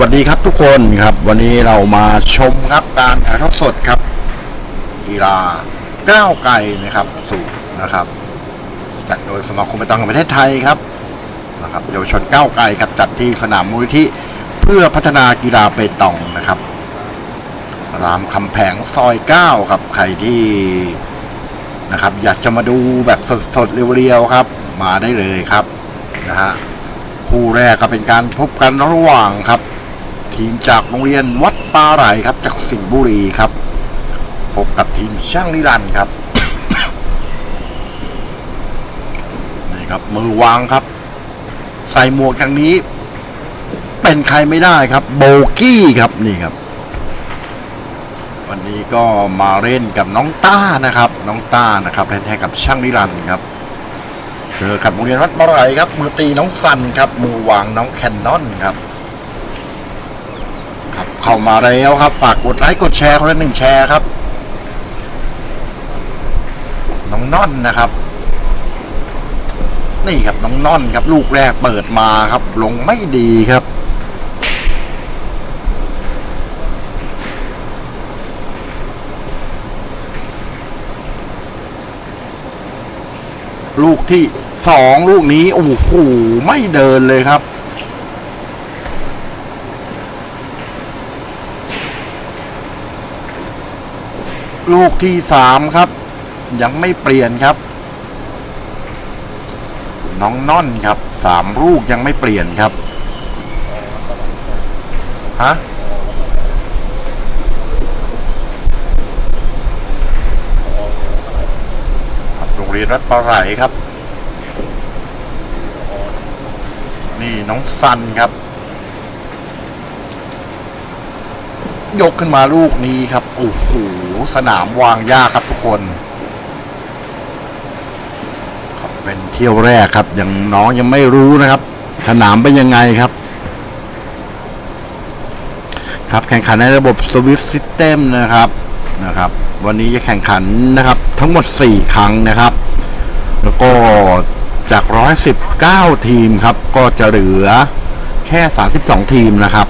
วัสดีครับทุกคนครับ วันนี้เรามาชมครับการถ่ายทอดสดครับกีฬาก้าวไกลนะครับสู่นะครับ จัดโดยสมาคมไปตังแห่งประเทศไทยครับนะครับเยาวชนก้าวไกลครับจัดที่สนามมูลนิธิเพื่อพัฒนากีฬาเปตองนะครับ รามคำแผงซอย9ครับใครที่นะครับ อยากจะมาดูแบบสดๆเรียวๆครับ มาได้เลยครับนะฮะคู่แรกก็เป็นการพบกันระหว่างครับ ทีมจากโรงเรียนวัดปาไหลครับ จากสิงห์บุรีครับ พบกับทีมช่างนิรันดร์ครับนี่ครับมือวางครับ ใส่หมวกอย่างนี้ เป็นใครไม่ได้ครับ โบกี้ครับนี่ครับ วันนี้ก็มาเล่นกับน้องต้านะครับ น้องต้านะครับเล่นให้กับช่างนิรันดร์ครับเจอกับโรงเรียนวัดปาไหลครับ มือตีน้องสันครับ มือวางน้องแคนนอนครับครับ เข้ามาแล้วครับ ฝากกดไลค์กดแชร์คนละหนึ่งแชร์ครับ น้องน่อนนะครับ นี่ครับน้องน่อนครับ ลูกแรกเปิดมาครับ ลงไม่ดีครับลูกที่สองลูกนี้ โอ้โหไม่เดินเลยครับ ลูกที่สามครับ ยังไม่เปลี่ยนครับ น้องน่อนครับสามลูกยังไม่เปลี่ยนครับฮะครับโรงเรียนรัฐปลาไหลครับ นี่น้องซันครับ ยกขึ้นมาลูกนี้ครับ โอ้โห สนามวางยากครับทุกคน ครับเป็นเที่ยวแรกครับยังน้องยังไม่รู้นะครับ สนามเป็นยังไงครับ ครับแข่งขันในระบบสวิตซิสเต็มนะครับนะครับ วันนี้จะแข่งขันนะครับ ทั้งหมด 4 ครั้งนะครับ แล้วก็จาก 119 ทีมครับ ก็จะเหลือแค่ 32 ทีมนะครับ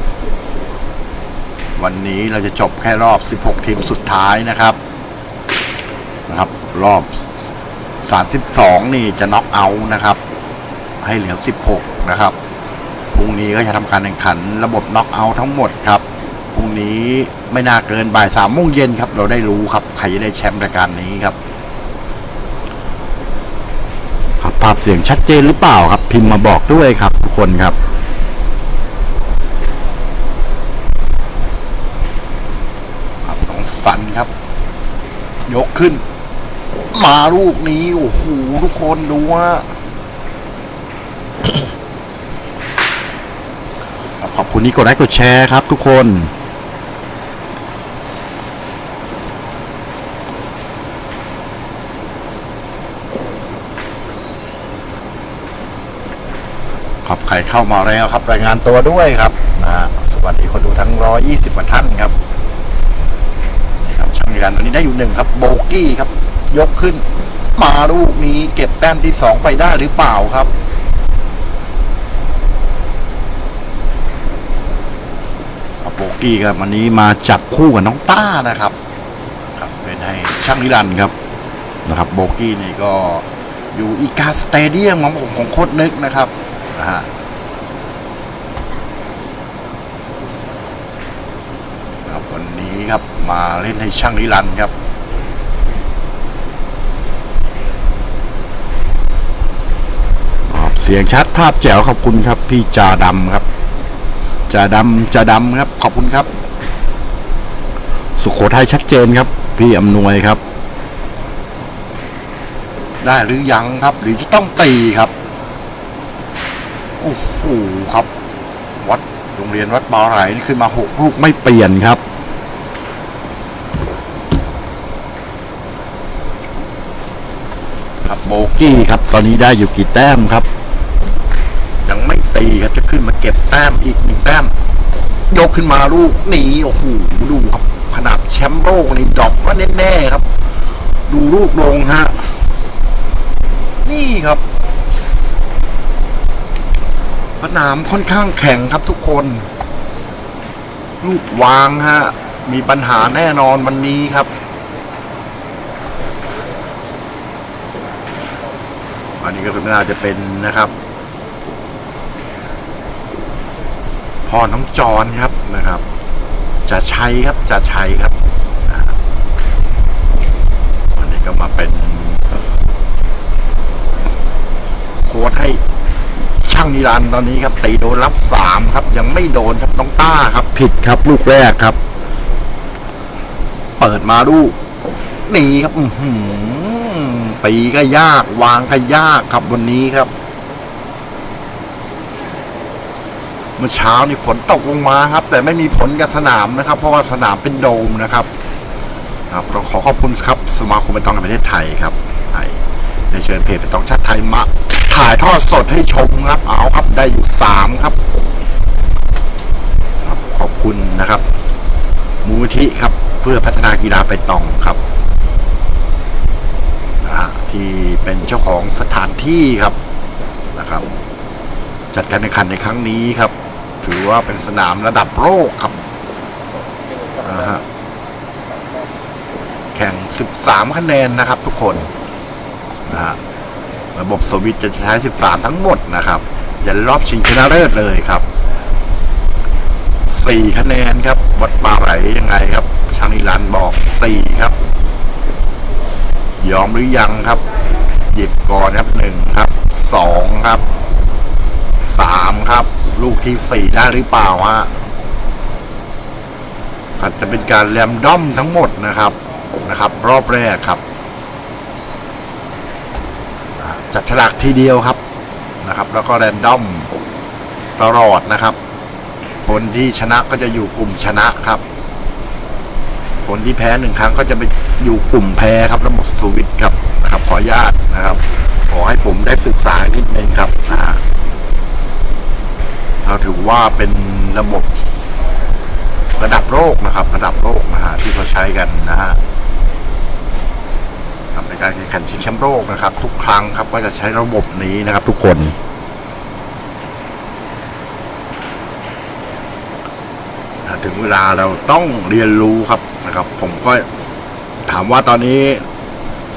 วันนี้เราจะจบแค่รอบ 16 ทีมสุดท้ายนะครับนะครับ รอบ 32 นี่จะน็อกเอาท์นะครับ ให้เหลือ 16 นะครับพรุ่งนี้ก็จะทำการแข่งขันระบบน็อกเอาท์ทั้งหมดครับพรุ่งนี้ไม่น่าเกินบ่ายสามโมงเย็นครับ เราได้รู้ครับใครจะได้แชมป์รายการนี้ครับครับภาพเสียงชัดเจนหรือเปล่าครับ พิมพ์มาบอกด้วยครับทุกคนครับ ครับน้อง สันครับ ยกขึ้น มาลูกนี้ โอ้โหทุกคนดูว่าขอบคุณที่กดไลค์กดแชร์ครับทุกคนครับใครเข้ามาแล้วครับ รายงานตัวด้วยครับนะสวัสดีคนดูทั้ง 120กว่าท่านครับ ครันิรันนี้ได้อยู่หนึ่งครับโบกี้ครับ ยกขึ้น มาลูกนี้เก็บแต้มที่สองไปได้หรือเปล่าครับโบกี้ครับวันนี้มาจับคู่กับน้องต้านะครับ ครับเป็นให้ช่างนิรันดร์ครับนะครับโบกี้นี่ก็อยู่อีกาสเตเดียมของของโคตรนึกนะครับนะฮะครับวันนี้ครับ มาเล่นให้ช่างนิรันดร์ครับ เสียงชัดภาพแจ๋วขอบคุณครับ พี่จาดำครับจาดำจาดำครับ ขอบคุณครับ สุขโขทัยชัดเจนครับ พี่อำนวยครับ ได้หรือยังครับ หรือจะต้องตีครับโอ้โหครับ วัดโรงเรียนวัดบาไหลนี่ขึ้นมาหกลูกไม่เปลี่ยนครับ ครับโบ กี้ครับ ตอนนี้ได้อยู่กี่แต้มครับ ยังไม่ตีครับจะขึ้นมาเก็บแต้มอีกหนึ่งแต้ม ยกขึ้นมาลูกหนีโอ้โหดูครับขนาดแชมป์โลกนี่ดรอปว่าแน่ๆครับ ดูลูกลงฮะนี่ครับสนามค่อนข้างแข็งครับทุกคน ลูกวางฮะ มีปัญหาแน่นอนวันนี้ครับ อันนี้ก็น่าจะเป็นนะครับพ่อน้องจอนครับนะครับจะชัยครับจะชัยครับอ่าอันนี้ก็มาเป็นโค้ดให้ช่างนิรันดร์ตอนนี้ครับตีโดนรับสามครับ ยังไม่โดนครับน้องต้าครับ ผิดครับ ลูกแรกครับ เปิดมาลูกนี่ครับ อือหือ ตีก็ยาก วางก็ยากครับวันนี้ครับเมื่อเช้านี่ฝนตกลงมาครับ แต่ไม่มีผลกับสนามนะครับ เพราะว่าสนามเป็นโดมนะครับ ครับเราขอขอบคุณครับ สมาคมเป็นตองแห่งประเทศไทยครับไทยได้เชิญเพจเป็นตองชาติไทยมาถ่ายทอดสดให้ชมครับ เอาครับได้อยู่สามครับ ขอบคุณนะครับ มูลที่ครับ เพื่อพัฒนากีฬาไปตองครับ ที่เป็นเจ้าของสถานที่ครับนะครับ จัดการแข่งขันในครั้งนี้ครับ ถือว่าเป็นสนามระดับโลกครับนะฮะแข่ง 13 คะแนนนะครับ ทุกคนนะฮะระบบสวิตจะใช้ 13 ทั้งหมดนะครับยันรอบชิงชนะเลิศเลยครับ 4 คะแนนครับ วัดปลาไหลยังไงครับ ชางนิรันบอก 4 ครับ ยอมหรือยังครับ หยิบก่อนครับ1ครับ2ครับสามครับ ลูกที่สี่ได้หรือเปล่าฮะอาจจะเป็นการแรมด้อมทั้งหมดนะครับนะครับ รอบแรกครับจัดฉลากทีเดียวครับนะครับ แล้วก็แรนดอมตลอดนะครับ คนที่ชนะก็จะอยู่กลุ่มชนะครับ คนที่แพ้หนึ่งครั้งก็จะไป อยู่กลุ่มแพ้ครับระบบสวิตช์ครับนะครับขออนุญาตนะครับ ขอให้ผมได้ศึกษานิดนึงครับนะฮะเราถือว่าเป็นระบบระดับโลกนะครับ ระดับโลกนะฮะที่เขาใช้กันนะฮะในการแข่งขันชิงแชมป์โลกนะครับ ทุกครั้งครับก็จะใช้ระบบนี้นะครับ ทุกคนถึงเวลาเราต้องเรียนรู้ครับนะครับ ผมก็ ถามว่าตอนนี้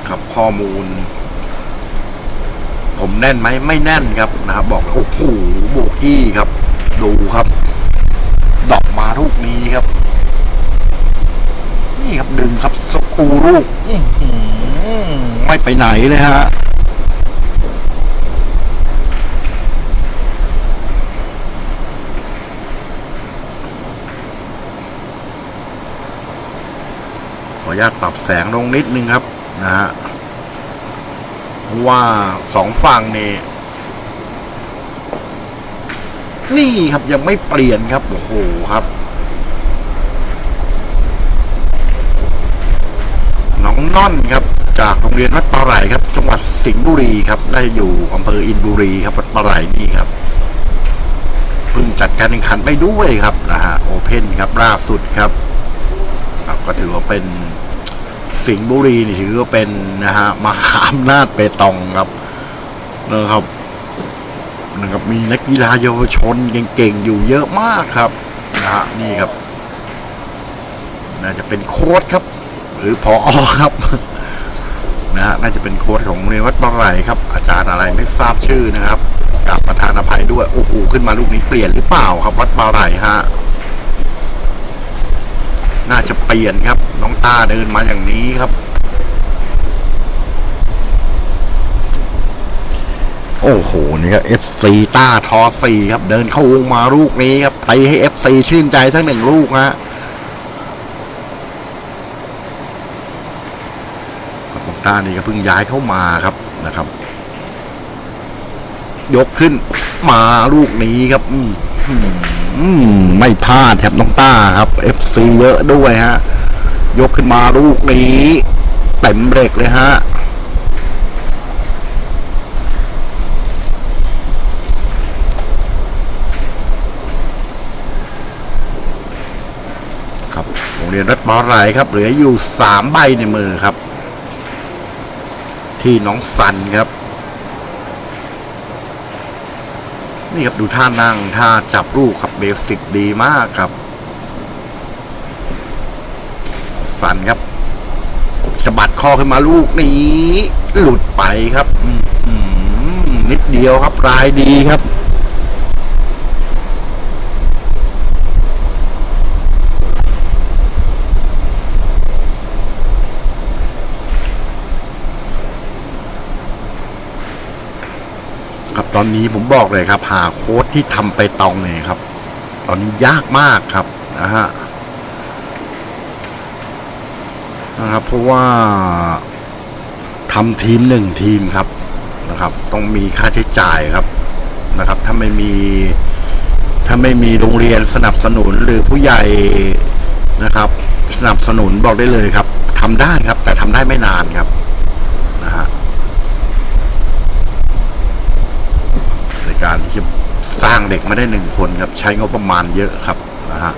ครับข้อมูล ผมแน่นไหมไม่แน่นครับนะครับ บอกโอ้โหโบกี้ครับ ดูครับ ดอกมาลูกนี้ครับ นี่ครับดึงครับสกูลูกไม่ไปไหนเลยฮะ ออนุญาตปรับแสงลงนิดนึงครับนะฮะเพราะว่าสองฝั่งนี่นี่ครับยังไม่เปลี่ยนครับโอ้โหครับ น้องน่อนครับ จากโรงเรียนวัดปลาไหลครับ จังหวัดสิงห์บุรีครับ ได้อยู่อำเภออินบุรีครับวัดปลาไหลนี่ครับเพิ่งจัดการแข่งขันไปด้วยครับนะฮะโอเพ่นครับล่าสุดครับ ครับ ก็ถือว่าเป็นสิงห์บุรีนี่ถือว่าเป็นนะฮะมหาอำนาจเปตองครับนะครับนะครับมีนักกีฬาเยาวชนเก่งๆอยู่เยอะมากครับนะฮะนี่ครับน่าจะเป็นโค้ดครับ หรือพออครับนะฮะน่าจะเป็นโค้ดของโรงเรียนวัดบางไหลครับ อาจารย์อะไรไม่ทราบชื่อนะครับกราบประธานอภัยด้วยโอ้โหขึ้นมาลูกนี้เปลี่ยนหรือเปล่าครับ วัดบางไหลฮะ น่าจะเปลี่ยนครับ น้องต้าเดินมาอย่างนี้ครับ โอ้โหนี่ครับ FC ต้าทอสี่ครับ เดินเข้าวงมาลูกนี้ครับไปให้ FC ชื่นใจทั้งหนึ่งลูกฮะน้องต้านี่ก็เพิ่งย้ายเข้ามาครับนะครับ ยกขึ้นมาลูกนี้ครับ อืมอืม ไม่พลาดครับน้องต้าครับ FC เยอะด้วยฮะ ยกขึ้นมาลูกนี้เต็มเบรกเลยฮะครับโรงเรียนรัฐบอไหลครับ เหลืออยู่สามใบในมือครับ ที่น้องสันครับี่ครับดูท่านั่งท่าจับลูกครับเบสิกดีมากครับ สันครับสะบัดคอขึ้นมาลูกนี้ หลุดไปครับนิดเดียวครับรายดีครับ ครับ ตอนนี้ผมบอกเลยครับ หาโค้ดที่ทำไปตองเนี่ยครับ ตอนนี้ยากมากครับนะฮะนะครับ เพราะว่าทำทีมหนึ่งทีมครับนะครับ ต้องมีค่าใช้จ่ายครับนะครับ ถ้าไม่มีถ้าไม่มีโรงเรียนสนับสนุนหรือผู้ใหญ่นะครับ สนับสนุนบอกได้เลยครับทำได้ครับ แต่ทำได้ไม่นานครับนะฮะ ใน การที่จะสร้างเด็กมาได้หนึ่งคนครับ ใช้งบประมาณเยอะครับนะฮะ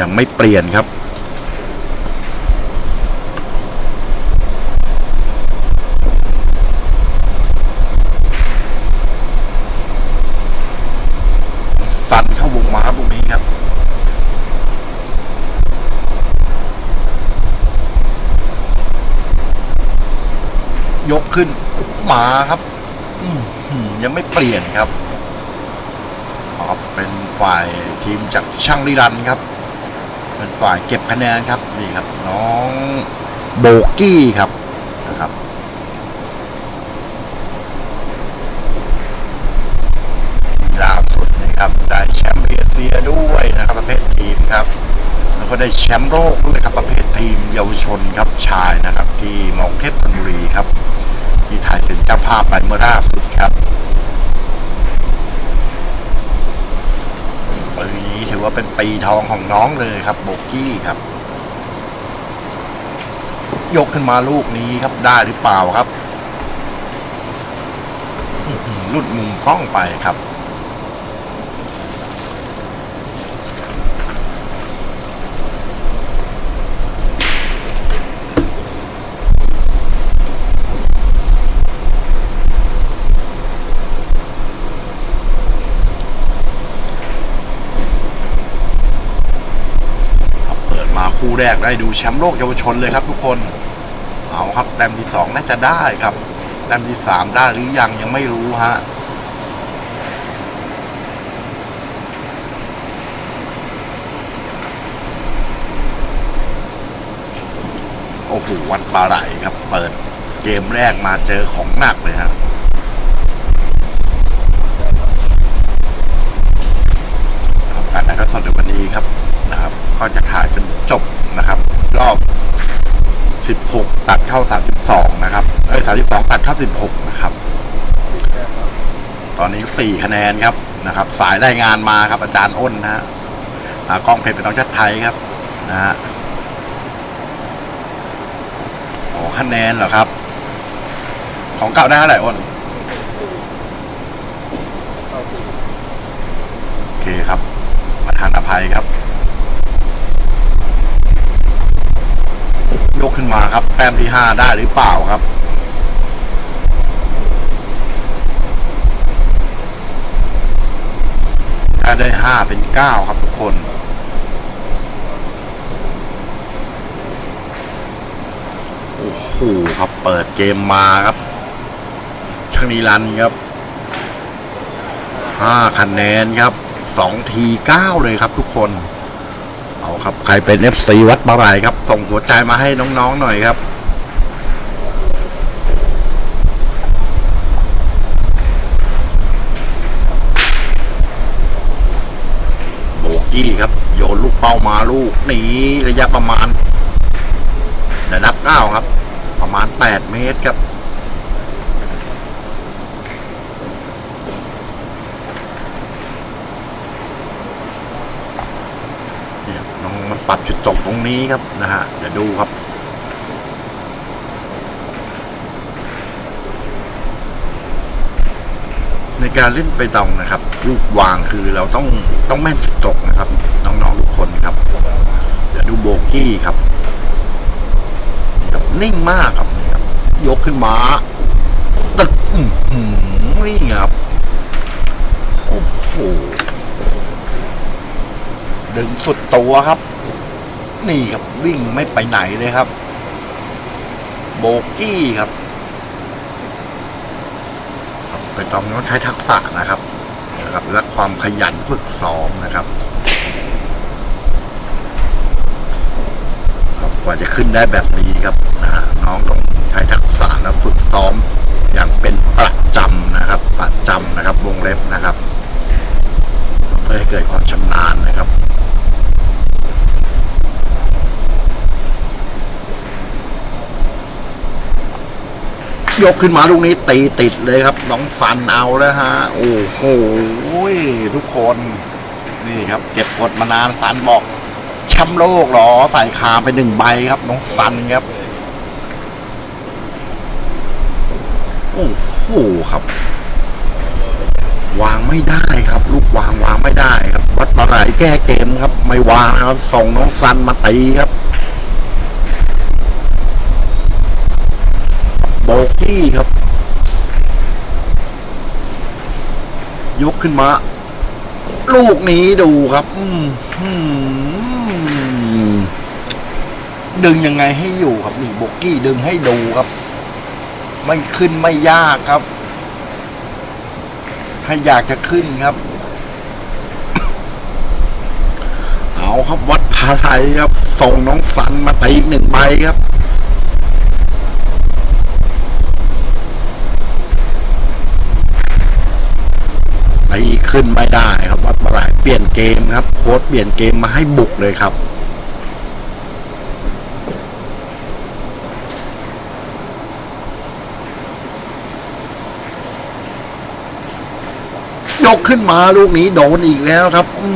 ยังไม่เปลี่ยนครับ สันเข้าวงม้าพวกนี้ครับ ยก ขึ้นหมาครับยังไม่เปลี่ยนครับครับเป็นฝ่ายทีมจากช่างลิรันครับ เป็นฝ่ายเก็บคะแนนครับนี่ครับ น้องโบกี้ครับนะครับล่าสุดนะครับได้แชมป์เอเชียด้วยนะครับ ประเภททีมครับ แล้วก็ได้แชมป์โลกด้วยครับประเภททีมเยาวชนครับชายนะครับ ที่มองเทพธนบุรีครับ ที่ไทยเป็นเจ้าภาพไปเมื่อล่าสุดครับปีนี้ถือว่าเป็นปีทองของน้องเลยครับโบกี้ครับ ยกขึ้นมาลูกนี้ครับได้หรือเปล่าครับหลุดมุมกล้องไปครับ คู่แรกได้ดูแชมป์โลกเยาวชนเลยครับทุกคน เอาครับแต้มที่สองน่าจะได้ครับแต้มที่สามได้หรือยังยังไม่รู้ฮะโอ้โหวัดปลาไหลครับ เปิดเกมแรกมาเจอของหนักเลยฮะการถ่ายทอดสดในวันนี้ครับนะครับ ก็จะถ่ายจนจบ นะครับ รอบ 16 ตัดเข้า 32 นะครับเอ้ย32 ตัดเข้า 16 นะครับ ตอนนี้ 4 คะแนนครับนะครับ สายรายงานมาครับอาจารย์อ้นนะฮะกล้องเพจเป็นต้องชัดไทยครับนะฮะโอ้คะแนนเหรอครับ ของเก่าได้เท่าไหร่อ้นโอเคครับประธานอภัยครับ ยกขึ้นมาครับ แต้มที่ห้าได้หรือเปล่าครับถ้าได้ห้าเป็นเก้าครับทุกคนโอ้โหครับเปิดเกมมาครับช่างนีรันครับห้าคะแนนครับสองทีเก้าเลยครับทุกคน ครับใครเป็นเอฟซีวัดบารายครับ ส่งหัวใจมาให้น้องๆหน่อยครับโบกี้ครับ โยนลูกเป้ามาลูกหนีระยะประมาณระดับเก้าครับ ประมาณแปดเมตรครับ เนี่ยน้องมัน ปรับจุดตกตรงนี้ครับนะฮะเดี๋ยวดูครับ ในการเล่นไปตองนะครับ ลูกวางคือเราต้องต้องแม่นจุดตกนะครับ น้องๆทุกคนครับ เดี๋ยวดูโบกี้ครับนิ่งมากครับยกขึ้นมาตึกอื้อหือนี่ครับโอ้โหดึงสุดตัวครับ นี่ครับวิ่งไม่ไปไหนเลยครับ โบกี้ครับ ไปต้องต้องใช้ทักษะนะครับนะครับ และความขยันฝึกซ้อมนะครับกว่าจะขึ้นได้แบบนี้ครับนะฮะน้องต้องใช้ทักษะและฝึกซ้อมอย่างเป็นประจำนะครับ ประจำนะครับ วงเล็บนะครับ เพื่อให้เกิดความชำนาญนะครับ ยกขึ้นมาลูกนี้ตีติดเลยครับ น้องฟันเอาแล้วฮะ โอ้โหทุกคน นี่ครับ เก็บกดมานานฟันบอกแชมป์โลกเหรอ ใส่คาไปหนึ่งใบครับ น้องฟันครับ โอ้โหครับ วางไม่ได้ครับ ลูกวางวางไม่ได้ครับ วัดปลาไหลแก้เกมครับ ไม่วางครับส่งน้องซันมาตีครับ โบกี้ครับ ยกขึ้นมา ลูกนี้ดูครับดึงยังไงให้อยู่ครับนี่โบกี้ดึงให้ดูครับ ไม่ขึ้นไม่ยากครับ ถ้าอยากจะขึ้นครับเอาครับวัดพาไทยครับ ส่งน้องสันมาตีหนึ่งใบครับ ตีขึ้นไม่ได้ครับวัดพาไทยเปลี่ยนเกมครับ โค้ดเปลี่ยนเกมมาให้บุกเลยครับยกขึ้นมาลูกนี้โดนอีกแล้วครับอื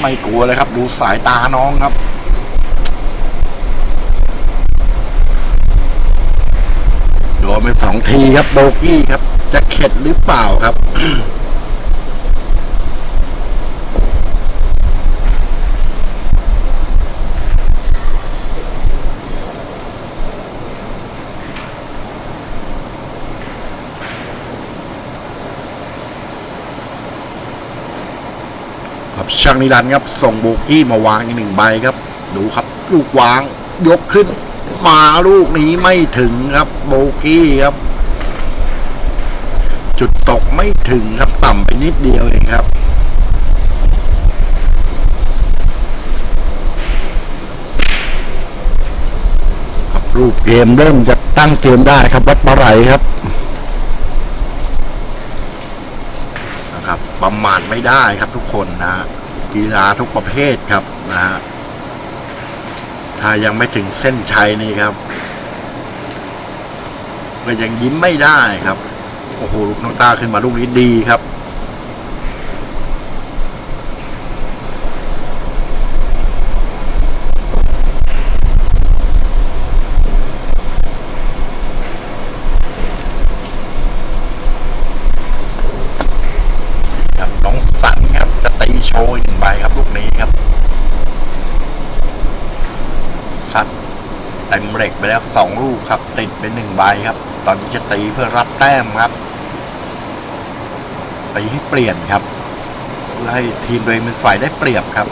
ไม่กลัวเลยครับ ดูสายตาน้องครับ นไปสองทีครับโบกี้ครับ จะเข็ดหรือเปล่าครับครับช่างนิรันดร์ครับ ส่งโบกี้มาวางอีกหนึ่งใบครับ ดูครับ ลูกวางยกขึ้น มาลูกนี้ไม่ถึงครับ โบกี้ครับ จุดตกไม่ถึงครับต่ำไปนิดเดียวเองครับครับรูปเกมเริ่มจะตั้งเกมได้ครับ วัดปลาไหลครับนะครับประมาทไม่ได้ครับทุกคนนะฮะกีฬาทุกประเภทครับนะฮะ ถ้ายังไม่ถึงเส้นชัยนี่ครับก็ยังยิ้มไม่ได้ครับโอ้โหลูกน้องตาขึ้นมาลูกนี้ดีครับน้องสันครับ จะตีโชว์อีกหนึ่งใบครับลูกนี้ครับ สัดเต็มเหล็ก ไปแล้วสองลูกครับ ติดไปหนึ่งใบครับ ตอนนี้จะตีเพื่อรับแต้มครับตีให้เปลี่ยนครับ เพื่อให้ทีมตัวเองเป็นฝ่ายได้เปรียบครับ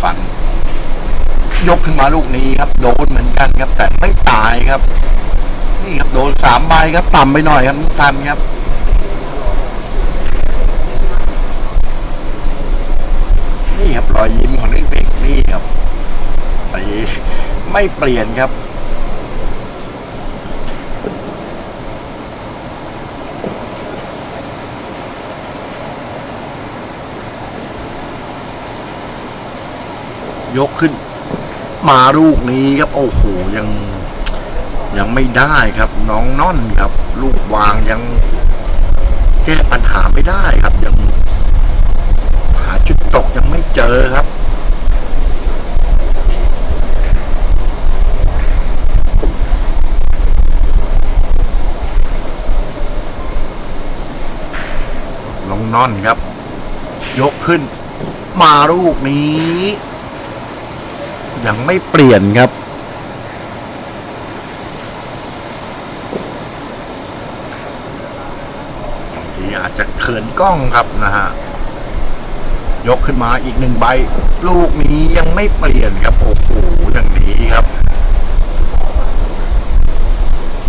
ครัน ยกขึ้นมาลูกนี้ครับ โดนเหมือนกันครับ แต่ไม่ตายครับ นี่ครับโดนสามใบครับ ต่ำไปหน่อยครับน้องซันครับ นี่ค รอยยิ้มของเด็กๆนี่ครับไปไม่เปลี่ยนครับยกขึ้น มาลูกนี้ครับโอ้โหยัง ยังไม่ได้ครับ น้องน่อนครับ ลูกวางยัง แก้ปัญหาไม่ได้ครับยัง ตกยังไม่เจอครับน้องนอนครับ ยกขึ้น มาลูกนี้ ยังไม่เปลี่ยนครับที่อาจจะเขินกล้องครับนะฮะ ยกขึ้นมาอีกหนึ่งใบ ลูกนี้ยังไม่เปลี่ยนครับโอ้โหอย่างนี้ครับ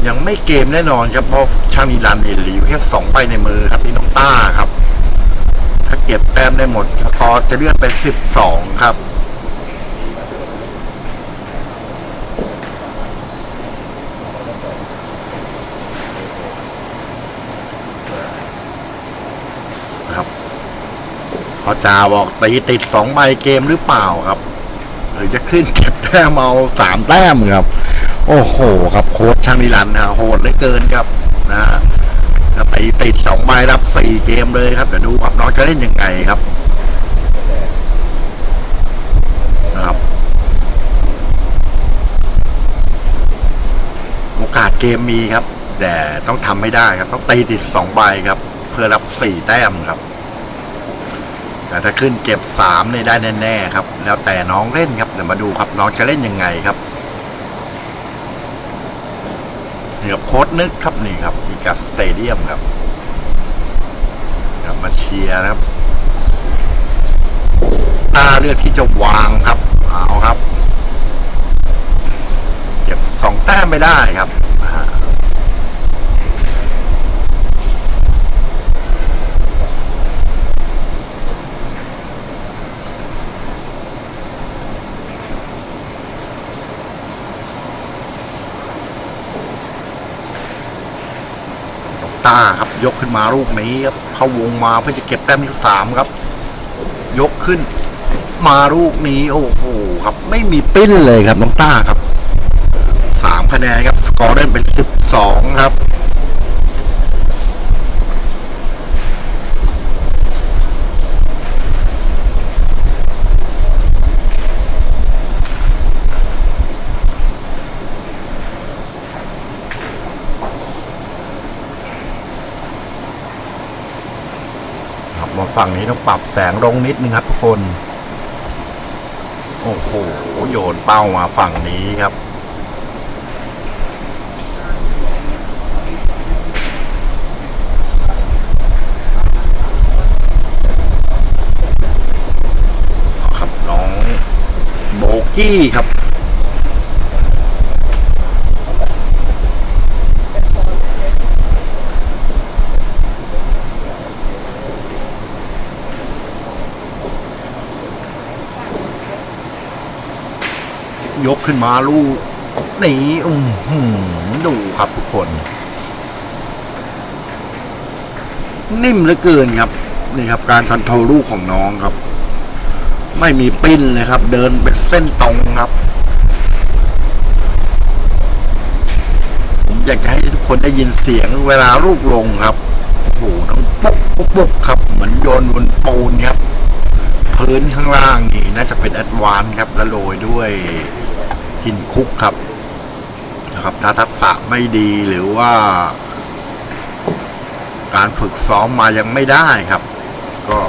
ยังไม่เกมแน่นอนครับเพราะชางนิรันเนี่ยเหลืออยู่แค่สองใบในมือครับที่น้องต้าครับ ถ้าเก็บแต้มได้หมดสกอร์จะเลื่อนไปสิบสองครับ พอจาบอกตีติดสองใบเกมหรือเปล่าครับ หรือจะขึ้นเก็บแต้มเอาสามแต้มครับ โอ้โห ครับโค้ชช่างนิรันดร์นะโหดเหลือเกินครับนะจะตีติดสองใบรับสี่เกมเลยครับเดี๋ยวดูครับน้องจะเล่นยังไงครับนะครับโอกาสเกมมีครับ แต่ต้องทำไม่ได้ครับ ต้องตีติดสองใบครับ เพื่อรับสี่แต้มครับ แต่ถ้าขึ้นเก็บสามเนี่ยได้แน่ๆครับ แล้วแต่น้องเล่นครับเดี๋ยวมาดูครับน้องจะเล่นยังไงครับนี่ครับโค้ดนึกครับนี่ครับอีกัสสเตเดียมครับครับมาเชียร์นะครับตาเลือกที่จะวางครับเอาครับ เก็บสองแต้มไม่ได้ครับอ่า ต้าครับ ยกขึ้นมาลูกนี้ครับเข้าวงมาเพื่อจะเก็บแต้มที่สามครับ ยกขึ้น มาลูกนี้ โอ้โหครับ ไม่มีปิ้นเลยครับน้องต้าครับสามคะแนนครับ สกอร์เล่นเป็นสิบสองครับ ฝั่งนี้ต้องปรับแสงลงนิดนึงครับทุกคน โอ้โหโยนเป้ามาฝั่งนี้ครับครับน้องโบกี้ครับ กขึ้นมาลูกนี่อือหือดูครับทุกคน นิ่มเหลือเกินครับ นี่ครับ การคอนโทรลูกของน้องครับ ไม่มีปิ้นเลยครับ เดินเป็นเส้นตรงครับ ผมอยากจะให้ทุกคนได้ยินเสียงเวลาลูกลงครับโอ้โหต้องปุ๊บปุ๊บปุ๊บครับ เหมือนโยนบนปูนครับพื้นข้างล่างนี่ น่าจะเป็นแอดวานครับแล้วโรยด้วย หินคุกครับนะครับ ถ้าทักษะไม่ดีหรือว่า การฝึกซ้อมมายังไม่ได้ครับ ก็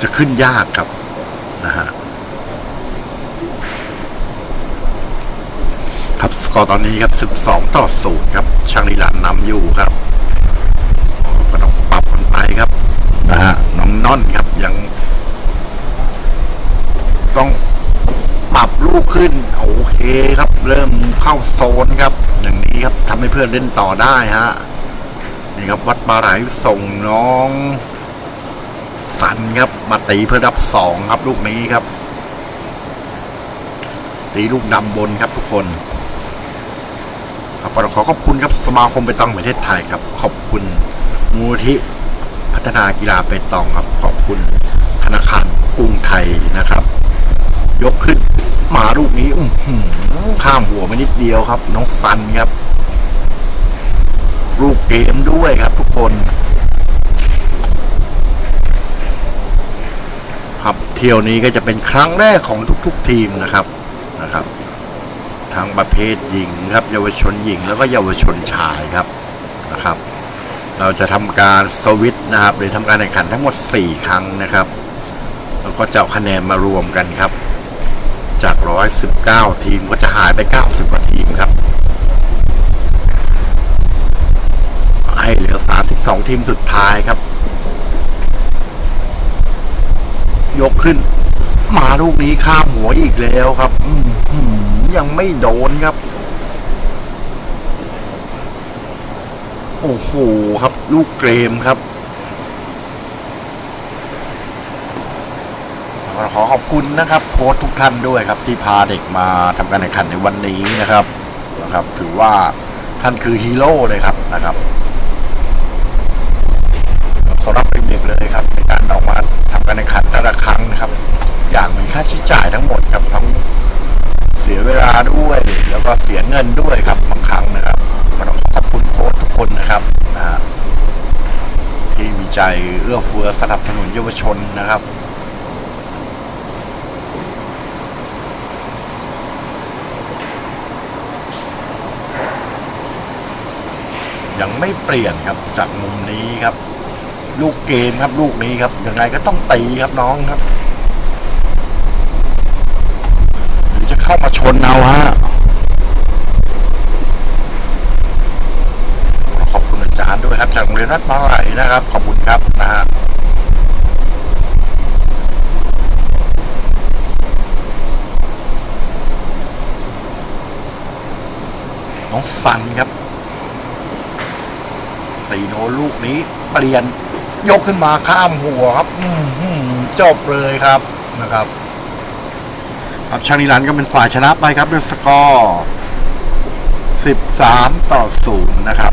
จะขึ้นยากครับนะฮะครับสกอร์ตอนนี้ครับ 12 ต่อ0ครับช่างลีลานนำอยู่ครับก็ต้องปรับกันไปครับนะฮะน้องน่อนครับยัง ต้อง ปรับลูกขึ้น โอเคครับ เริ่มเข้าโซนครับ อย่างนี้ครับทำให้เพื่อนเล่นต่อได้ฮะนี่ครับวัดปลาไหลส่งน้อง สันครับ มาตีเพื่อรับสองครับ ลูกนี้ครับ ตีลูกดำบนครับทุกคนครับขอขอบคุณครับสมาคมไปตองประเทศไทยครับ ขอบคุณมูลที่พัฒนากีฬาไปตองครับ ขอบคุณธนาคารกรุงไทยนะครับ ยกขึ้นหมาลูกนี้อืข้ามหัวมานิดเดียวครับ น้องสันครับ ลูกเกมด้วยครับทุกคนครับเที่ยวนี้ก็จะเป็นครั้งแรกของทุก ๆ ทีมนะครับนะครับทั้งประเภทหญิงครับ เยาวชนหญิงแล้วก็เยาวชนชายครับนะครับ เราจะทำการสวิตนะครับ หรือทำการแข่งขันทั้งหมด 4 ครั้งนะครับ แล้วก็จะเอาคะแนนมารวมกันครับ 119 ทีมก็จะหายไป 90กว่าทีมครับ ให้เหลือ 32 ทีมสุดท้ายครับ ยกขึ้น มาลูกนี้ข้ามหัวอีกแล้วครับยังไม่โดนครับ โอ้โหครับ ลูกเกรมครับ ขอขอบคุณนะครับโค้ชทุกท่านด้วยครับ ที่พาเด็กมาทำการแข่งขันในวันนี้นะครับนะครับ ถือว่าท่านคือฮีโร่เลยครับนะครับสำหรับเด็กๆเลยครับ ในการออกมาทำการแข่งขันแต่ละครั้งนะครับ อย่างมีค่าใช้จ่ายทั้งหมดครับทั้งเสียเวลาด้วย แล้วก็เสียเงินด้วยครับบางครั้งนะครับก็ต้องขอบคุณโค้ชทุกคนนะครับนะที่มีใจเอื้อเฟื้อสนับสนุนเยาวชนนะครับ ยังไม่เปลี่ยนครับจากมุมนี้ครับ ลูกเกมครับ ลูกนี้ครับยังไงก็ต้องตีครับน้องครับหรือจะเข้ามาชนเอาฮะขอบคุณอาจารย์ด้วยครับจากโรงเรียนรัฐมาไหลนะครับ ขอบคุณครับนะฮะน้องสันครับ ตีโดนลูกนี้ เปลี่ยนยกขึ้นมาข้ามหัวครับอื้อหือจบเลยครับนะครับครับชานิรันก็เป็นฝ่ายชนะไปครับด้วยสกอร์ 13 ต่อ 0 นะครับ